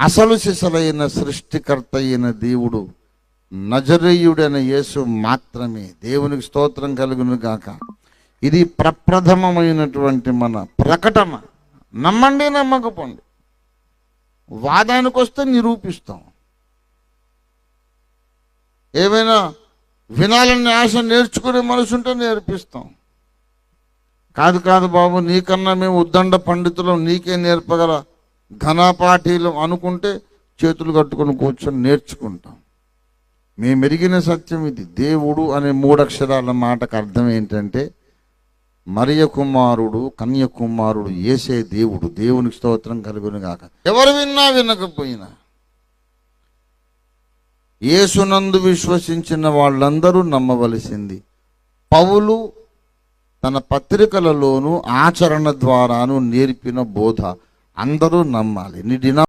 అసలు సిసలైన సృష్టికర్త అయిన దేవుడు నజరేయుడైన యేసు మాత్రమే. దేవునికి స్తోత్రం కలుగును గాక. ఇది ప్రప్రథమమైనటువంటి మన ప్రకటన. నమ్మండి నమ్మకపోండి. వాదానికి వస్తే నిరూపిస్తాం. ఏమైనా వినాలని ఆశ నేర్చుకునే మనసు ఉంటే నేర్పిస్తాం. కాదు కాదు బాబు నీకన్నా మేము ఉద్దండ పండితులం నీకే నేర్పగల ఘనపాఠీలు అనుకుంటే చేతులు కట్టుకొని కూర్చొని నేర్చుకుంటాం. మేము ఎరిగిన సత్యం ఇది. దేవుడు అనే మూడక్షరాల మాటకు అర్థం ఏంటంటే మరియ కుమారుడు కన్యకుమారుడు ఏసే దేవుడు. దేవునికి స్తోత్రం కలుగును గాక. ఎవరు విన్నా వినకపోయినా యేసునందు విశ్వసించిన వాళ్ళందరూ నమ్మవలసింది పౌలు తన పత్రికలలోను ఆచరణ ద్వారాను నేర్పిన బోధ. అందరూ నమ్మాలి. నీ డినా